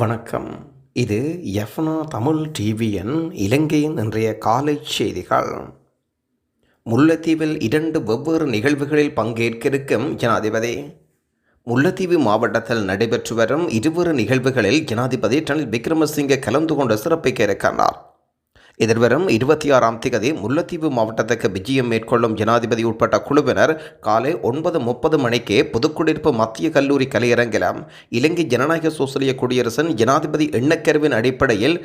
வணக்கம். இது எஃப்னா தமிழ் டிவியின் இலங்கையின் இன்றைய காலை செய்திகள். முல்லைத்தீவில் இரண்டு வெவ்வேறு நிகழ்வுகளில் பங்கேற்கிருக்கும் ஜனாதிபதி. முல்லைத்தீவு மாவட்டத்தில் நடைபெற்று வரும் இருவேறு நிகழ்வுகளில் ஜனாதிபதி ரணில் விக்ரமசிங்கே கலந்து கொண்டு சிறப்பிக்க இருக்கின்றார். எதிர்வரும் இருபத்தி ஆறாம் திகதி முல்லைத்தீவு மாவட்டத்துக்கு விஜயம் மேற்கொள்ளும் ஜனாதிபதி உட்பட்ட குழுவினர் காலை ஒன்பது முப்பது மணிக்கு புதுக்குடியிருப்பு மத்திய கல்லூரி கலையரங்கில் இலங்கை ஜனநாயக சோசலிய குடியரசின் ஜனாதிபதி எண்ணக்கருவின் அடிப்படையில்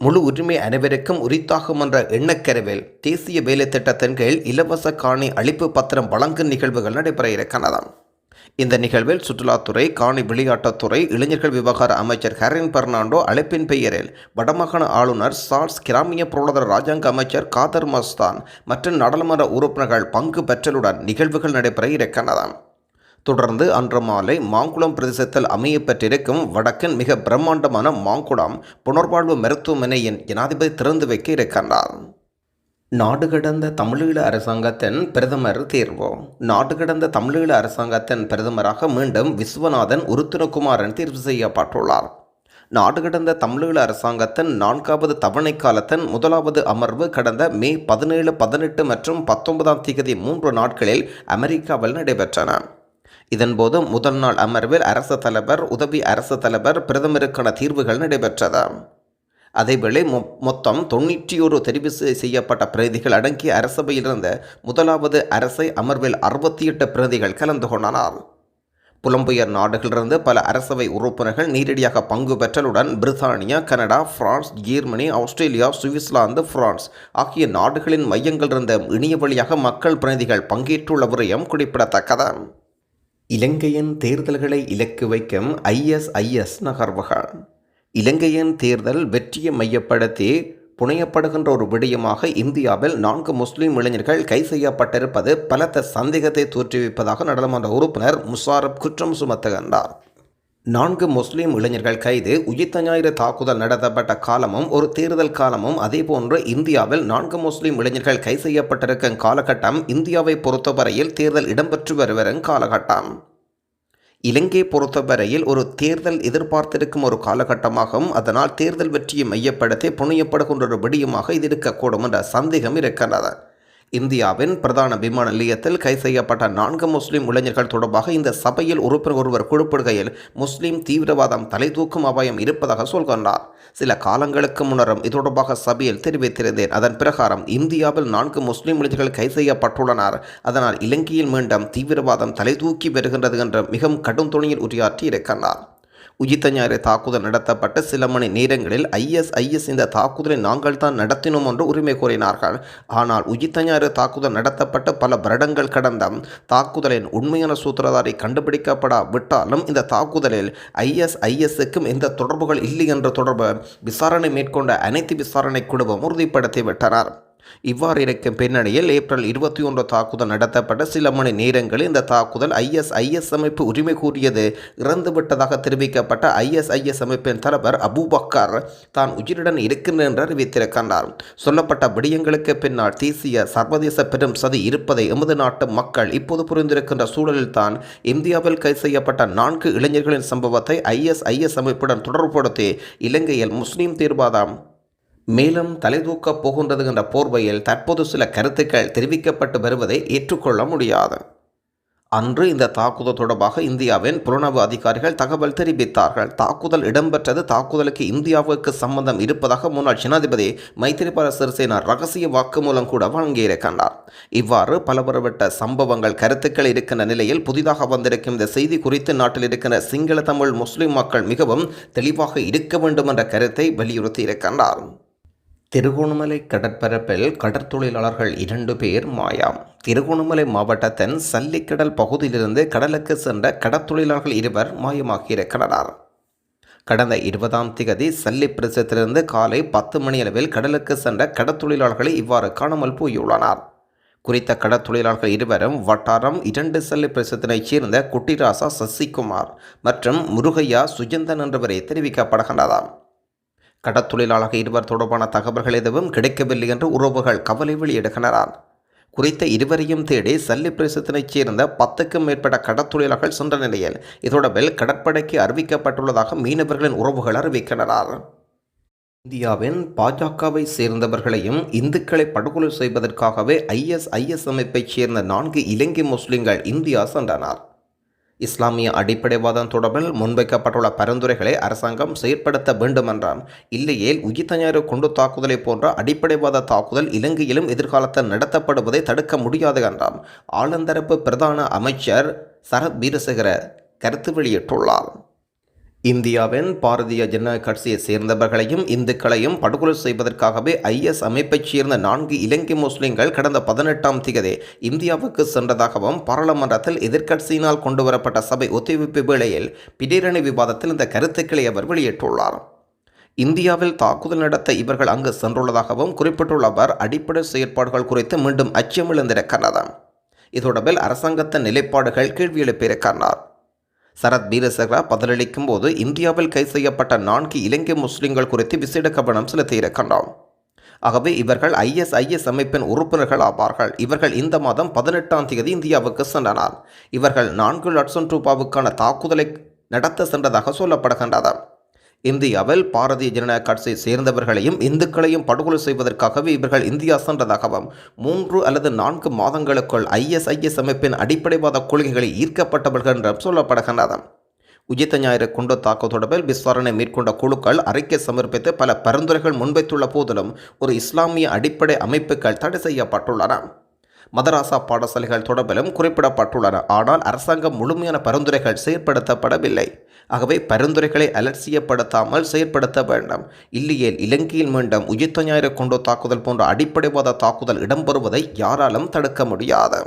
முழு உரிமை அனைவருக்கும் உரித்தாகும் என்ற எண்ணக்கருவில் தேசிய வேலை திட்டத்தின் கீழ் இலவச காணி அளிப்பு பத்திரம் வழங்கும் நிகழ்வுகள் நடைபெற இருக்கின்றன. இந்த நிகழ்வில் சுற்றுலாத்துறை காணி விளையாட்டுத்துறை இளைஞர்கள் விவகார அமைச்சர் ஹரின் பெர்னாண்டோ அழைப்பின் பெயரில் வடமாகாண ஆளுநர் சார்ஸ் கிராமிய பொருளாதார ராஜாங்க அமைச்சர் காதர் மஸ்தான் மற்றும் நாடாளுமன்ற உறுப்பினர்கள் பங்கு பெற்றலுடன் நிகழ்வுகள் நடைபெற இருக்கின்றன. தொடர்ந்து அன்று மாலை மாங்குளம் பிரதேசத்தில் அமையப்பெற்றிருக்கும் வடக்கின் மிக பிரம்மாண்டமான மாங்குளம் புனர்வாழ்வு மருத்துவமனையின் ஜனாதிபதி திறந்து வைக்க இருக்கின்றார். நாடு கடந்த தமிழீழ அரசாங்கத்தின் பிரதமர் தேர்வு. நாடு கடந்த தமிழீழ அரசாங்கத்தின் பிரதமராக மீண்டும் விஸ்வநாதன் உருத்திரகுமாரன் தேர்வு செய்யப்பட்டுள்ளார். நாடு கடந்த தமிழீழ அரசாங்கத்தின் நான்காவது தவணை காலத்தின் முதலாவது அமர்வு கடந்த மே பதினேழு பதினெட்டு மற்றும் பத்தொன்பதாம் தேதி மூன்று நாட்களில் அமெரிக்காவில் நடைபெற்றன. இதன்போது முதல் நாள் அமர்வில் அரசு தலைவர் உதவி அரசு தலைவர் பிரதமருக்கான தீர்வுகள் நடைபெற்றது. அதேவேளை மொ மொத்தம் தொண்ணூற்றி ஒரு தெரிவு செய்யப்பட்ட பிரதிகள் அடங்கிய அரசபையில் இருந்த முதலாவது அரசை அமர்வில் அறுபத்தி எட்டு பிரதிகள் கலந்து கொண்டனர். புலம்பெயர் நாடுகளிலிருந்து பல அரசவை உறுப்பினர்கள் நேரடியாக பங்கு பெற்றலுடன் பிரித்தானியா Canada France Germany Australia Switzerland France ஆகிய நாடுகளின் மையங்களிலிருந்த இணைய வழியாக மக்கள் பிரதிகள் பங்கேற்றுள்ள விரயம் குறிப்பிடத்தக்கது. இலங்கையின் தேர்தல்களை இலக்கு வைக்கும் ஐஎஸ்ஐஎஸ் நகர்வுகள். இலங்கையின் தேர்தல் வெற்றியை மையப்படுத்தி புனையப்படுகின்ற ஒரு விடயமாக இந்தியாவில் நான்கு முஸ்லீம் இளைஞர்கள் கை செய்யப்பட்டிருப்பது பலத்த சந்தேகத்தை தோற்றுவிப்பதாக நாடாளுமன்ற உறுப்பினர் முஷாரப் குற்றம் சுமத்துகின்றார். நான்கு முஸ்லீம் இளைஞர்கள் கைது உயிர்த்த ஞாயிறு தாக்குதல் நடத்தப்பட்ட காலமும் ஒரு தேர்தல் காலமும் அதேபோன்று இந்தியாவில் நான்கு முஸ்லீம் இளைஞர்கள் கை செய்யப்பட்டிருக்கும் காலகட்டம் இந்தியாவை பொறுத்தவரையில் தேர்தல் இடம்பெற்று வருவரும் காலகட்டம். இலங்கை பொறுத்தவரையில் ஒரு தேர்தல் எதிர்பார்த்திருக்கும் ஒரு காலகட்டமாகவும் அதனால் தேர்தல் வெற்றியை மையப்படுத்தி புனையப்படுகின்ற ஒரு விடியமாக இது இருக்கக்கூடும் என்ற சந்தேகம் இருக்கின்றது இந்தியாவின் பிரதான விமான நிலையத்தில் கை செய்யப்பட்ட நான்கு முஸ்லிம் இளைஞர்கள் தொடர்பாக இந்த சபையில் உறுப்பினர் ஒருவர் குறிப்பிடுகையில் முஸ்லீம் தீவிரவாதம் தலை தூக்கும் அபாயம் இருப்பதாக சொல்கின்றார். சில காலங்களுக்கு முன்னரும் இது தொடர்பாக சபையில் தெரிவித்திருந்தேன். அதன் பிரகாரம் இந்தியாவில் நான்கு முஸ்லிம் இளைஞர்கள் கை செய்யப்பட்டுள்ளனர். அதனால் இலங்கையில் மீண்டும் தீவிரவாதம் தலை தூக்கி வருகின்றது என்று மிகவும் கடும் துணியில் உரையாற்றி இருக்கின்றார் உயிர்த்த ஞாயிறு தாக்குதல் நடத்தப்பட்ட சில மணி நேரங்களில் ஐஎஸ்ஐஎஸ் இந்த தாக்குதலை நாங்கள் தான் நடத்தினோம் என்று உரிமை கோரினார்கள். ஆனால் உயிர்த்த ஞாயிறு தாக்குதல் நடத்தப்பட்ட பல வருடங்கள் கடந்த தாக்குதலின் உண்மையான சூத்திரதாரி கண்டுபிடிக்கப்படாவிட்டாலும் இந்த தாக்குதலில் ஐஎஸ்ஐஎஸ்க்கும் எந்த தொடர்புகள் இல்லை என்ற தொடர்பு விசாரணை மேற்கொண்ட அனைத்து விசாரணை குழுவும் உறுதிப்படுத்திவிட்டனர். இவ்வாறு இருக்கும் பின்னணியில் ஏப்ரல் இருபத்தி ஒன்று தாக்குதல் நடத்தப்பட்ட சில மணி நேரங்களில் இந்த தாக்குதல் ஐஎஸ்ஐஎஸ் அமைப்பு உரிமை கூறியது இறந்துவிட்டதாக தெரிவிக்கப்பட்ட ஐஎஸ்ஐஎஸ் அமைப்பின் தலைவர் அபுபக்கர் தான் உயிருடன் இருக்கின்ற என்று அறிவித்திருக்கின்றார். சொல்லப்பட்ட விடயங்களுக்கு பின்னால் தேசிய சர்வதேச பெரும் சதி இருப்பதை எமது நாட்டு மக்கள் இப்போது புரிந்திருக்கின்ற சூழலில் தான் இந்தியாவில் கைது செய்யப்பட்ட நான்கு இளைஞர்களின் சம்பவத்தை ஐஎஸ்ஐஎஸ் அமைப்புடன் தொடர்புபடுத்தி இலங்கையில் முஸ்லீம் தீர்வாதம் மேலும் தலைதூக்கப் போகின்றது என்ற போர்வையில் தற்போது சில கருத்துக்கள் தெரிவிக்கப்பட்டு வருவதை ஏற்றுக்கொள்ள முடியாது. அன்று இந்த தாக்குதல் தொடர்பாக இந்தியாவின் புலனாய்வு அதிகாரிகள் தகவல் தெரிவித்தார்கள். தாக்குதல் இடம்பெற்றது. தாக்குதலுக்கு இந்தியாவுக்கு சம்பந்தம் இருப்பதாக முன்னாள் ஜனாதிபதி மைத்திரிபால சிறிசேனா ரகசிய வாக்குமூலம் கூட வழங்கியிருக்கின்றார். இவ்வாறு பலவரவிட்ட சம்பவங்கள் கருத்துக்கள் இருக்கின்ற நிலையில் புதிதாக வந்திருக்கும் இந்த செய்தி குறித்து நாட்டில் இருக்கின்ற சிங்கள தமிழ் முஸ்லிம் மக்கள் மிகவும் தெளிவாக இருக்க வேண்டும் என்ற கருத்தை வலியுறுத்தி இருக்கின்றார் திருகோணமலை கடற்பரப்பில் கடற்தொழிலாளர்கள் இரண்டு பேர் மாயாம். திருகோணமலை மாவட்டத்தின் சல்லிக்கடல் பகுதியிலிருந்து கடலுக்கு சென்ற கடற்தொழிலாளர்கள் இருவர் மாயமாகியிருக்கிறார் கடந்த இருபதாம் திகதி சல்லி பிரதேசத்திலிருந்து காலை பத்து மணியளவில் கடலுக்கு சென்ற கடற்தொழிலாளர்களை இவ்வாறு காணாமல் போயுள்ளனர். குறித்த கடற்தொழிலாளர்கள் இருவரும் வட்டாரம் இரண்டு சல்லி பிரதேசத்தினைச் சேர்ந்த குட்டிராசா சசிகுமார் மற்றும் முருகையா சுஜந்தன் என்றவரை தெரிவிக்கப்படுகின்றதாம் கடற்தொழிலாளர்கள் இருவர் தொடர்பான தகவல்கள் எதுவும் கிடைக்கவில்லை என்று உறவுகள் கவலை வெளியிடுகின்றனர். குறித்த இருவரையும் தேடி சல்லி பிரதேசத்தினைச் சேர்ந்த பத்துக்கும் மேற்பட்ட கடற்தொழிலாளர்கள் சென்ற நிலையில் இதொடர்பில் கடற்படைக்கு அறிவிக்கப்பட்டுள்ளதாக மீனவர்களின் உறவுகள் அறிவிக்கின்றனர். இந்தியாவின் பாஜகவை சேர்ந்தவர்களையும் இந்துக்களை படுகொலை செய்வதற்காகவே ஐஎஸ்ஐஎஸ் அமைப்பைச் சேர்ந்த நான்கு இலங்கை முஸ்லிம்கள் இந்தியா சென்றனர். இஸ்லாமிய அடிப்படைவாதம் தொடர்பில் முன்வைக்கப்பட்டுள்ள பரிந்துரைகளை அரசாங்கம் செயற்படுத்த வேண்டும் இல்லையே இல்லையேல் உயிர் கொண்டு தாக்குதலை போன்ற அடிப்படைவாத தாக்குதல் இலங்கையிலும் எதிர்காலத்தில் நடத்தப்படுவதை தடுக்க முடியாது என்றாம். ஆளுந்தரப்பு பிரதான அமைச்சர் சரத் வீரசேகர கருத்து வெளியிட்டுள்ளார். இந்தியாவின் பாரதிய ஜனநாயக கட்சியை சேர்ந்தவர்களையும் இந்துக்களையும் படுகொலை செய்வதற்காகவே ஐஎஸ் அமைப்பைச் சேர்ந்த நான்கு இலங்கை முஸ்லிம்கள் கடந்த பதினெட்டாம் தேதி இந்தியாவுக்கு சென்றதாகவும் பாராளுமன்றத்தில் எதிர்க்கட்சியினால் கொண்டுவரப்பட்ட சபை ஒத்திவைப்பு வேளையில் பிடீரணி விவாதத்தில் இந்த கருத்துக்களை அவர் வெளியிட்டுள்ளார். இந்தியாவில் தாக்குதல் நடத்த இவர்கள் அங்கு சென்றுள்ளதாகவும் குறிப்பிட்டுள்ள அவர் அடிப்படை செயற்பாடுகள் குறித்து மீண்டும் அச்சமிழந்திருக்கிறது. இதோடவில் அரசாங்கத்தின் நிலைப்பாடுகள் கேள்வி எழுப்பியிருக்கிறார். சரத் பீரசகரா பதிலளிக்கும் போது இந்தியாவில் கைது செய்யப்பட்ட நான்கு இலங்கை முஸ்லிம்கள் குறித்து விசேட கவனம் செலுத்தியிருக்கின்றோம் ஆகவே இவர்கள் ஐஎஸ்ஐஎஸ் அமைப்பின் உறுப்பினர்கள் ஆவார்கள். இவர்கள் இந்த மாதம் பதினெட்டாம் தேதி இந்தியாவுக்கு சென்றனர். இவர்கள் நான்கு லட்சம் ரூபாவுக்கான தாக்குதலை நடத்த சென்றதாக சொல்லப்படுகின்றது. இந்தியாவில் பாரதிய ஜனநாயக கட்சியை சேர்ந்தவர்களையும் இந்துக்களையும் படுகொலை செய்வதற்காகவே இவர்கள் இந்தியா சென்றதாகவும் மூன்று அல்லது நான்கு மாதங்களுக்குள் ஐஎஸ்ஐஎஸ் அமைப்பின் அடிப்படைவாத கொள்கைகளில் ஈர்க்கப்பட்டவர்கள் என்றும் சொல்லப்படுகின்றன உஜித்த ஞாயிறு குண்டு தாக்குதல் தொடர்பில் விசாரணை மேற்கொண்ட குழுக்கள் அறிக்கை சமர்ப்பித்து பல பரிந்துரைகள் முன்வைத்துள்ள போதிலும் ஒரு இஸ்லாமிய அடிப்படை அமைப்புகள் தடை செய்யப்பட்டுள்ளன. மதராசா பாடசாலைகள் தொடர்பிலும் குறிப்பிடப்பட்டுள்ளன. ஆனால் அரசாங்கம் முழுமையான பரிந்துரைகள் செயற்படுத்தப்படவில்லை. ஆகவே பரிந்துரைகளை அலட்சியப்படுத்தாமல் செயற்படுத்த வேண்டும். இல்லையேல் இலங்கையில் மீண்டும் உயிர்த்த ஞாயிறு கொண்டு தாக்குதல் போன்ற அடிப்படைவாத தாக்குதல் இடம்பெறுவதை யாராலும் தடுக்க முடியாது.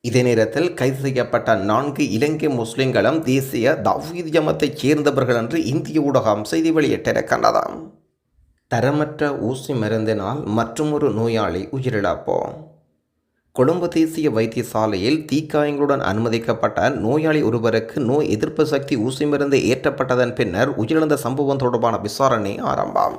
இதே நேரத்தில் கைது செய்யப்பட்ட நான்கு இலங்கை முஸ்லிம்களும் தேசிய தவ்ஹீத் ஜமத்தைச் சேர்ந்தவர்கள் என்று இந்திய ஊடகம் செய்தி வெளியிட்டிருக்கின்றது. தரமற்ற ஊசி மருந்தினால் மற்றொரு நோயாளி உயிரிழப்போம் கொழும்பு தேசிய வைத்தியசாலையில் தீக்காயங்களுடன் அனுமதிக்கப்பட்ட நோயாளி ஒருவருக்கு நோய் எதிர்ப்பு சக்தி ஊசி மருந்து ஏற்றப்பட்டதன் பின்னர் உயிரிழந்த சம்பவம் தொடர்பான விசாரணை ஆரம்பம்.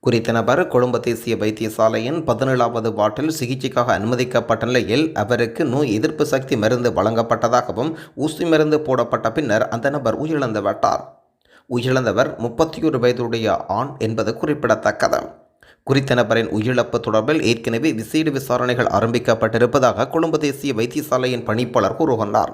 குறித்த நபர் கொழும்பு தேசிய வைத்தியசாலையின் பதினேழாவது வாட்டில் சிகிச்சைக்காக அனுமதிக்கப்பட்ட நிலையில் அவருக்கு நோய் எதிர்ப்பு சக்தி மருந்து வழங்கப்பட்டதாகவும் ஊசி மருந்து போடப்பட்ட பின்னர் அந்த நபர் உயிரிழந்து விட்டார். உயிரிழந்தவர் முப்பத்தி ஒரு வயதுடைய ஆண் என்பது குறிப்பிடத்தக்கது. குறித்த நபரின் உயிரிழப்பு தொடர்பில் ஏற்கனவே விசேட விசாரணைகள் ஆரம்பிக்கப்பட்டிருப்பதாக கொழும்பு தேசிய வைத்தியசாலையின் பணிப்பாளர் கூறுகின்றார்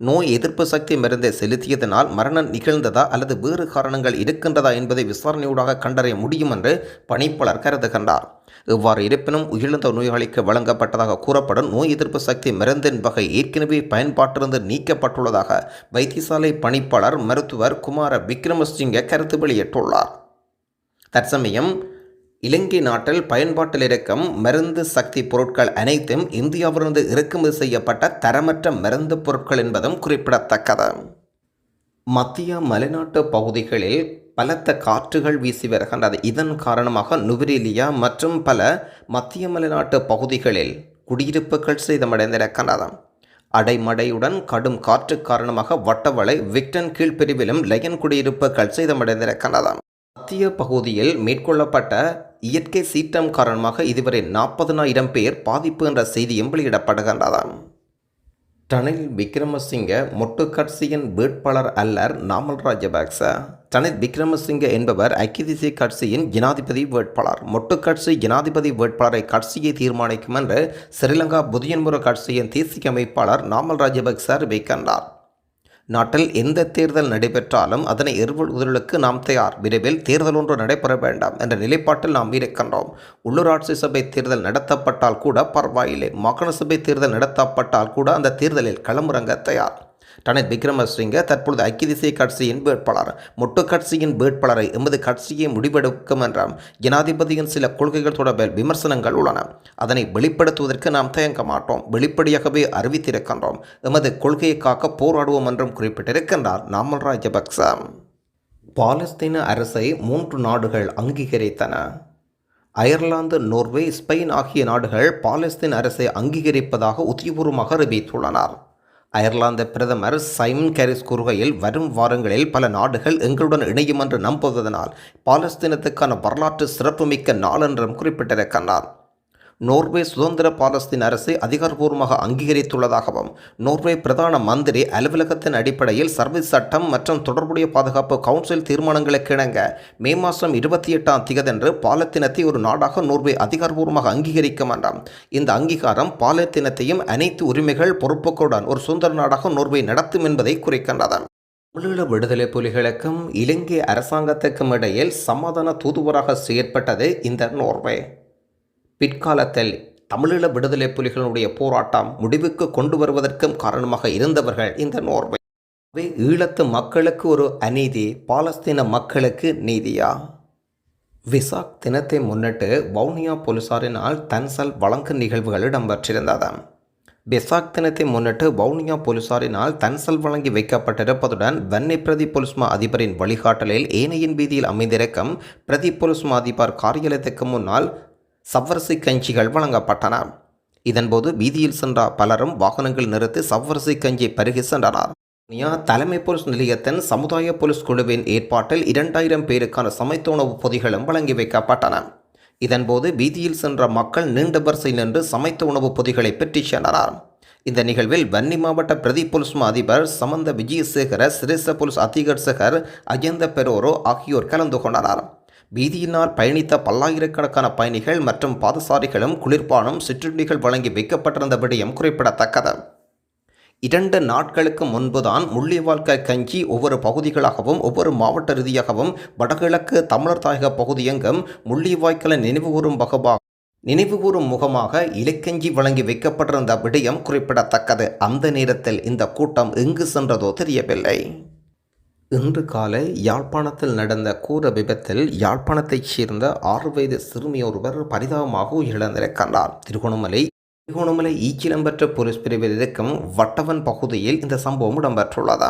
நோய் எதிர்ப்பு சக்தி மருந்தை செலுத்தியதனால் மரணம் நிகழ்ந்ததா அல்லது வேறு காரணங்கள் இருக்கின்றதா என்பதை விசாரணையூடாக கண்டறிய முடியும் என்று பணிப்பாளர் கருதுகின்றார். இவ்வாறு இருப்பினும் உயிரிழந்த நோயாளிக்கு வழங்கப்பட்டதாக கூறப்படும் நோய் எதிர்ப்பு சக்தி மருந்தின் வகை ஏற்கனவே பயன்பாட்டிலிருந்து நீக்கப்பட்டுள்ளதாக வைத்தியசாலை பணிப்பாளர் மருத்துவர் குமார விக்ரமசிங்க கருத்து வெளியிட்டுள்ளார். தற்சமயம் இலங்கை நாட்டில் பயன்பாட்டில் இருக்கும் மருந்து சக்தி பொருட்கள் அனைத்தும் இந்தியாவிலிருந்து இறக்குமதி செய்யப்பட்ட தரமற்ற மருந்து பொருட்கள் என்பதும் குறிப்பிடத்தக்கது. மத்திய மலைநாட்டு பகுதிகளில் பலத்த காற்றுகள் வீசி வருகின்றது. இதன் காரணமாக நுவரெலியா மற்றும் பல மத்திய மலைநாட்டு பகுதிகளில் குடியிருப்புகள் சேதமடைந்திருக்கின்றது. அடைமடையுடன் கடும் காற்று காரணமாக வட்டவளை விக்டன் கீழ்பிரிவிலும் லயன் குடியிருப்புகள் சேதமடைந்திருக்கின்றன மத்திய பகுதியில் மேற்கொள்ளப்பட்ட இயற்கை சீற்றம் காரணமாக இதுவரை நாற்பதனாயிரம் பேர் பாதிப்பு என்ற செய்தியும் வெளியிடப்படுகின்றதாம். ரணில் விக்ரமசிங்க மொட்டுக்கட்சியின் வேட்பாளர் அல்லர் நாமல் ராஜபக்ச. ரணில் விக்ரமசிங்க என்பவர் ஐக்கிய தேசிய கட்சியின் ஜனாதிபதி வேட்பாளர். மொட்டுக்கட்சி ஜனாதிபதி வேட்பாளரை கட்சியை தீர்மானிக்கும் என்று ஸ்ரீலங்கா புதியன்முறை கட்சியின் தேசிய அமைப்பாளர் நாமல் ராஜபக்ச அறிவிக்கின்றார். நாட்டில் எந்த தேர்தல் நடைபெற்றாலும் அதனை எதிர்கொள்வதற்கு நாம் தயார். விரைவில் தேர்தல் ஒன்று நடைபெற வேண்டாம் என்ற நிலைப்பாட்டில் நாம் இருக்கின்றோம். உள்ளூராட்சி சபை தேர்தல் நடத்தப்பட்டால் கூட பரவாயில்லை. மாகாண சபை தேர்தல் நடத்தப்பட்டால் கூட அந்த தேர்தலில் களமிறங்க தயார். ரணில் விக்ரமசிங்க தற்பொழுது ஐக்கிய தேசிய கட்சியின் வேட்பாளர். மொட்டு கட்சியின் வேட்பாளரை எமது கட்சியை முடிவெடுக்கும் என்றும் ஜனாதிபதியின் சில கொள்கைகள் தொடர்பில் விமர்சனங்கள் உள்ளன. அதனை வெளிப்படுத்துவதற்கு நாம் தயங்க மாட்டோம். வெளிப்படையாகவே அறிவித்திருக்கின்றோம். எமது கொள்கையை காக்க போராடுவோம் என்றும் குறிப்பிட்டிருக்கின்றார் நாமல் ராஜபக்ச பாலஸ்தீன அரசை மூன்று நாடுகள் அங்கீகரித்தன. அயர்லாந்து நோர்வே ஸ்பெயின் ஆகிய நாடுகள் பாலஸ்தீன் அரசை அங்கீகரிப்பதாக உத்தியபூர்வமாக அறிவித்துள்ளனர். அயர்லாந்து பிரதமர் சைமன் கேரிஸ் கூறுகையில் வரும் வாரங்களில் பல நாடுகள் எங்களுடன் இணையும் என்று நம்புவதனால் பாலஸ்தீனத்துக்கான வரலாற்று சிறப்புமிக்க நாள் என்றும் குறிப்பிட்டிருக்கின்றார் நோர்வே சுதந்திர பாலஸ்தீன் அரசு அதிகாரப்பூர்வமாக அங்கீகரித்துள்ளதாகவும் நோர்வே பிரதான மந்திரி அலுவலகத்தின் அடிப்படையில் சர்வீஸ் சட்டம் மற்றும் தொடர்புடைய பாதுகாப்பு கவுன்சில் தீர்மானங்களுக்கு இணங்க மே மாதம் இருபத்தி எட்டாம் திகதென்று பாலத்தினத்தை ஒரு நாடாக நோர்வே அதிகாரப்பூர்வமாக அங்கீகரிக்கும் என்றாம் இந்த அங்கீகாரம் பாலத்தினத்தையும் அனைத்து உரிமைகள் பொறுப்புகளுடன் ஒரு சுதந்திர நாடாக நோர்வே நடத்தும் என்பதை குறிக்கின்றது. தமிழீழ விடுதலை புலிகளுக்கும் இலங்கை அரசாங்கத்துக்கும் இடையில் சமாதான தூதுவராக செயற்பட்டது இந்த நோர்வே. பிற்காலத்தில் தமிழீழ விடுதலை புலிகளுடைய போராட்டம் முடிவுக்கு கொண்டு வருவதற்கும் காரணமாக இருந்தவர்கள் இந்த நோர்வே. ஈழத்து மக்களுக்கு ஒரு அநீதி பாலஸ்தீன மக்களுக்கு நீதியா? விசாக் தினத்தை முன்னிட்டு வவுனியா போலீசாரினால் தன்சல் வழங்கு நிகழ்வுகள் இடம்பெற்றிருந்தது. விசாக் தினத்தை முன்னிட்டு வவுனியா போலீசாரினால் தன்சல் வழங்கி வைக்கப்பட்டிருப்பதுடன் வன்னி பிரதி பொலிஸ்மா அதிபரின் வழிகாட்டலில் ஏனையின் வீதியில் அமைந்திருக்கும் பிரதி பொலிஸ்மா அதிபர் காரியாலயத்துக்கு முன்னால் சவ்வரசை கஞ்சிகள் வழங்கப்பட்டன. இதன்போது வீதியில் சென்ற பலரும் வாகனங்கள் நிறுத்தி சவ்வரசை கஞ்சி பருகி சென்றனர். நியா தலைமை போலீஸ் நிலையத்தின் சமுதாய போலீஸ் குழுவின் ஏற்பாட்டில் இரண்டாயிரம் பேருக்கான சமைத்த உணவுப் பொதிகளும் வழங்கி வைக்கப்பட்டன. இதன்போது வீதியில் சென்ற மக்கள் நீண்ட வரிசை நின்று சமைத்த உணவுப் பொதிகளை பெற்றுச் சென்றனர். இந்த நிகழ்வில் வன்னி மாவட்ட பிரதி போலீஸ் அதிபர் சமந்த விஜயசேகர சிரேச போலீஸ் சேகர் அஜந்த பெரோரோ ஆகியோர் கலந்து கொண்டனர். வீதியினால் பயணித்த பல்லாயிரக்கணக்கான பயணிகள் மற்றும் பாதசாரிகளும் குளிர்பானம் சிற்றுண்டிகள் வழங்கி வைக்கப்பட்டிருந்த விடயம் குறிப்பிடத்தக்கது. இரண்டு நாட்களுக்கு முன்புதான் முள்ளிவாழ்க்கை கஞ்சி ஒவ்வொரு பகுதிகளாகவும் ஒவ்வொரு மாவட்ட ரீதியாகவும் வடகிழக்கு தமிழர் தாயக பகுதியெங்கும் முள்ளிவாய்க்கலை நினைவுகூறும் வகமாக நினைவுகூறும் முகமாக இலக்கஞ்சி வழங்கி வைக்கப்பட்டிருந்த விடயம் குறிப்பிடத்தக்கது. அந்த நேரத்தில் இந்த கூட்டம் எங்கு சென்றதோ தெரியவில்லை. இன்று காலை யாழ்ப்பாணத்தில் நடந்த கூர விபத்தில் யாழ்ப்பாணத்தைச் சேர்ந்த ஆறு வயது சிறுமியொருவர் பரிதாபமாக உயிரிழந்திருக்கின்றார் திருகோணமலை திருகோணமலை ஈச்சிலம்பற்ற போலீஸ் பிரிவில் இருக்கும் வட்டவன் பகுதியில் இந்த சம்பவம் இடம்பெற்றுள்ளது.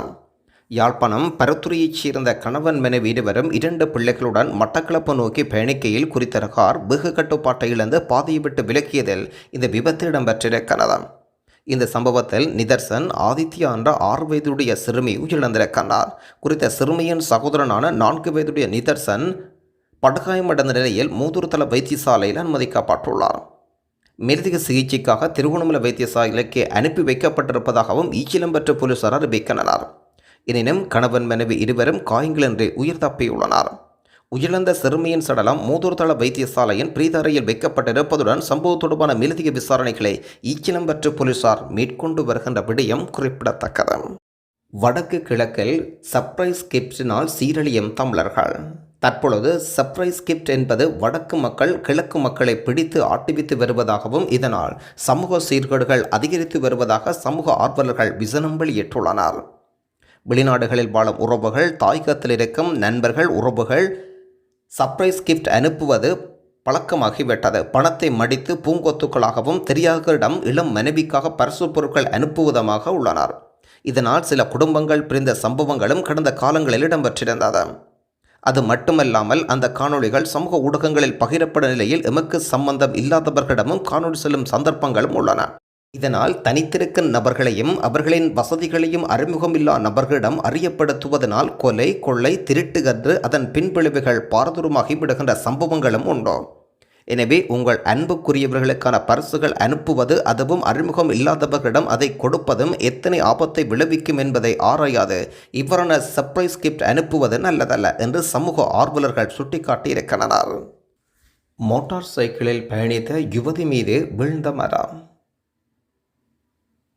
யாழ்ப்பாணம் பரத்துறையைச் சேர்ந்த கணவன் மனைவி இருவரும் இரண்டு பிள்ளைகளுடன் மட்டக்களப்பு நோக்கி பயணிக்கையில் குறித்த கார் வெகு கட்டுப்பாட்டை இழந்து பாதையை விட்டு விலக்கியதில் இந்த விபத்து இடம்பெற்றிருக்கிறது. இந்த சம்பவத்தில் நிதர்சன் ஆதித்யா என்ற ஆறு வயதுடைய சிறுமி உயிரிழந்திருக்கின்றார் குறித்த சிறுமியின் சகோதரனான நான்கு வயதுடைய நிதர்சன் படுகாயமடைந்த நிலையில் மூதூர்தள வைத்தியசாலையில் அனுமதிக்கப்பட்டுள்ளார். மேலதிக சிகிச்சைக்காக திருவண்ணாமலை வைத்தியசாலைக்கு அனுப்பி வைக்கப்பட்டிருப்பதாகவும் ஈச்சிலம்பற்ற போலீசார் அறிவிக்கின்றனர். எனினும் கணவன் மனைவி இருவரும் காயங்களின்றி உயிர் தப்பியுள்ளனர். உயிரிழந்த சிறுமியின் சடலம் மூதூர்தள வைத்தியசாலையின் பிரீதாரையில் வைக்கப்பட்டிருப்பதுடன் சம்பவம் தொடர்பான மேலதிக விசாரணைகளை ஈச்சிலம்பற்ற போலீசார் மேற்கொண்டு வருகின்ற விடயம் குறிப்பிடத்தக்கது. வடக்கு கிழக்கில் சர்ப்ரைஸ் கிப்டினால் சீரழியும் தமிழர்கள். தற்பொழுது சர்ப்ரைஸ் கிப்ட் என்பது வடக்கு மக்கள் கிழக்கு மக்களை பிடித்து ஆட்டிவித்து வருவதாகவும் இதனால் சமூக சீர்கேடுகள் அதிகரித்து வருவதாக சமூக ஆர்வலர்கள் விசனம் வெளியிட்டுள்ளனர். வெளிநாடுகளில் வாழும் உறவுகள் தாய்கத்தில் இருக்கும் நண்பர்கள் உறவுகள் சர்ப்ரைஸ் கிஃப்ட் அனுப்புவது பழக்கமாகிவிட்டது. பணத்தை மடித்து பூங்கொத்துக்களாகவும் தெரியாதவர்களிடம் இளம் மனைவிக்காக பரிசு பொருட்கள் அனுப்புவதமாக உள்ளனர். இதனால் சில குடும்பங்கள் பிரிந்த சம்பவங்களும் கடந்த காலங்களில் இடம்பெற்றிருந்தது. அது மட்டுமல்லாமல் அந்த காணொளிகள் சமூக ஊடகங்களில் பகிரப்படும் நிலையில் எமக்கு சம்பந்தம் இல்லாதவர்களிடமும் காணொளி செல்லும் சந்தர்ப்பங்களும் உள்ளன. இதனால் தனித்திருக்கும் நபர்களையும் அவர்களின் வசதிகளையும் அறிமுகமில்லா நபர்களிடம் அறியப்படுத்துவதனால் கொலை கொள்ளை திருட்டுகன்று அதன் பின்விளைவுகள் பாரதூரமாகி விடுகின்ற சம்பவங்களும் உண்டு? எனவே உங்கள் அன்புக்குரியவர்களுக்கான பரிசுகள் அனுப்புவது அதுவும் அறிமுகம் இல்லாதவர்களிடம் அதை கொடுப்பதும் எத்தனை ஆபத்தை விளைவிக்கும் என்பதை ஆராயாது. இவ்வாறான சர்ப்ரைஸ் கிஃப்ட் அனுப்புவது நல்லதல்ல என்று சமூக ஆர்வலர்கள் சுட்டிக்காட்டியிருக்கின்றனர். மோட்டார் சைக்கிளில் பயணித்த யுவதி மீது வீழ்ந்த மரம்.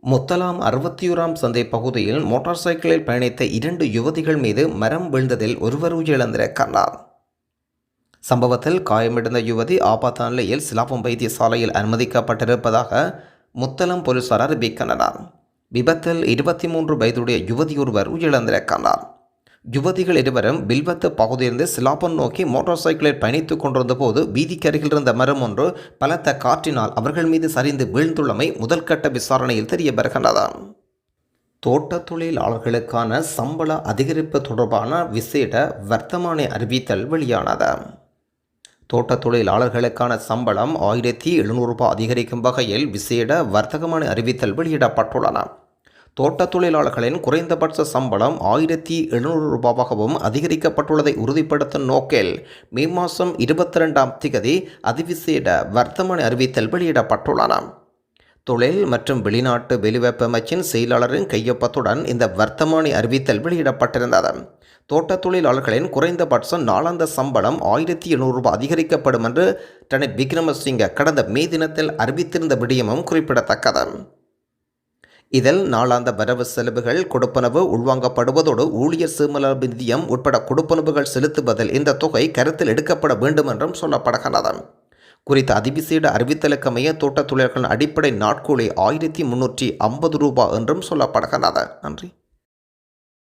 முத்தலாம் அறுபத்தியோராம் சந்தை பகுதியில் மோட்டார் சைக்கிளில் பயணித்த இரண்டு யுவதிகள் மீது மரம் விழுந்ததில் ஒருவர் உயிரிழந்திருக்கிறார் சம்பவத்தில் காயமடைந்த யுவதி ஆபத்தான நிலையில் சிலாபம் வைத்தியசாலையில் அனுமதிக்கப்பட்டிருப்பதாக முத்தலம் போலீசார் அறிவிக்கின்றனர். விபத்தில் இருபத்தி மூன்று வயதுடைய யுவதியொருவர் உயிரிழந்திருக்கிறார் யுவதிகள் இருவரும் பில்வத்து பகுதியிலிருந்து சிலாபன் நோக்கி மோட்டார் சைக்கிளில் பயணித்துக் கொண்டிருந்த போது வீதிக்கருகில் இருந்த மரம் ஒன்று பலத்த காற்றினால் அவர்கள் மீது சரிந்து வீழ்ந்துள்ளமை முதல் கட்ட விசாரணையில் தெரிய வருகின்றது தோட்ட தொழிலாளர்களுக்கான சம்பள அதிகரிப்பு தொடர்பான விசேட வர்த்தமானி அறிவித்தல் வெளியானது. தோட்ட தொழிலாளர்களுக்கான சம்பளம் ஆயிரத்தி எழுநூறு ரூபாய் அதிகரிக்கும் வகையில் விசேட வர்த்தகமான அறிவித்தல் வெளியிடப்பட்டுள்ளன. தோட்டத் தொழிலாளர்களின் குறைந்தபட்ச சம்பளம் ஆயிரத்தி எழுநூறு ரூபாவாகவும் அதிகரிக்கப்பட்டுள்ளதை உறுதிப்படுத்தும் நோக்கில் மே மாதம் இருபத்தி ரெண்டாம் திகதி அதிவிசேட வர்த்தமானி அறிவித்தல் வெளியிடப்பட்டுள்ளன. தொழில் மற்றும் வெளிநாட்டு வெளிவெப்ப அமைச்சின் செயலாளரின் கையொப்பத்துடன் இந்த வர்த்தமானி அறிவித்தல் வெளியிடப்பட்டிருந்தது. தோட்டத் தொழிலாளர்களின் குறைந்தபட்சம் நாளாந்த சம்பளம் ஆயிரத்தி எழுநூறு ரூபாய் அதிகரிக்கப்படும் என்று ரணில் விக்ரமசிங்க கடந்த மே தினத்தில் அறிவித்திருந்த விடயமும் குறிப்பிடத்தக்கது. இதில் நாளாந்த வரவு செலவுகள் கொடுப்பனவு உள்வாங்கப்படுவதோடு ஊழியர் சீமலர் நிதியம் உட்பட கொடுப்பனவுகள் செலுத்துவதில் இந்த தொகை கருத்தில் எடுக்கப்பட வேண்டும் என்றும் சொல்லப்படுகிறது. குறித்த அதிவிசேட அறிவித்தலுக்கமைய தோட்டத் தொழிலாளர்களின் அடிப்படை நாட்கூலி ஆயிரத்தி முன்னூற்றி ஐம்பது ரூபாய் என்றும் சொல்லப்படுகிறது. நன்றி.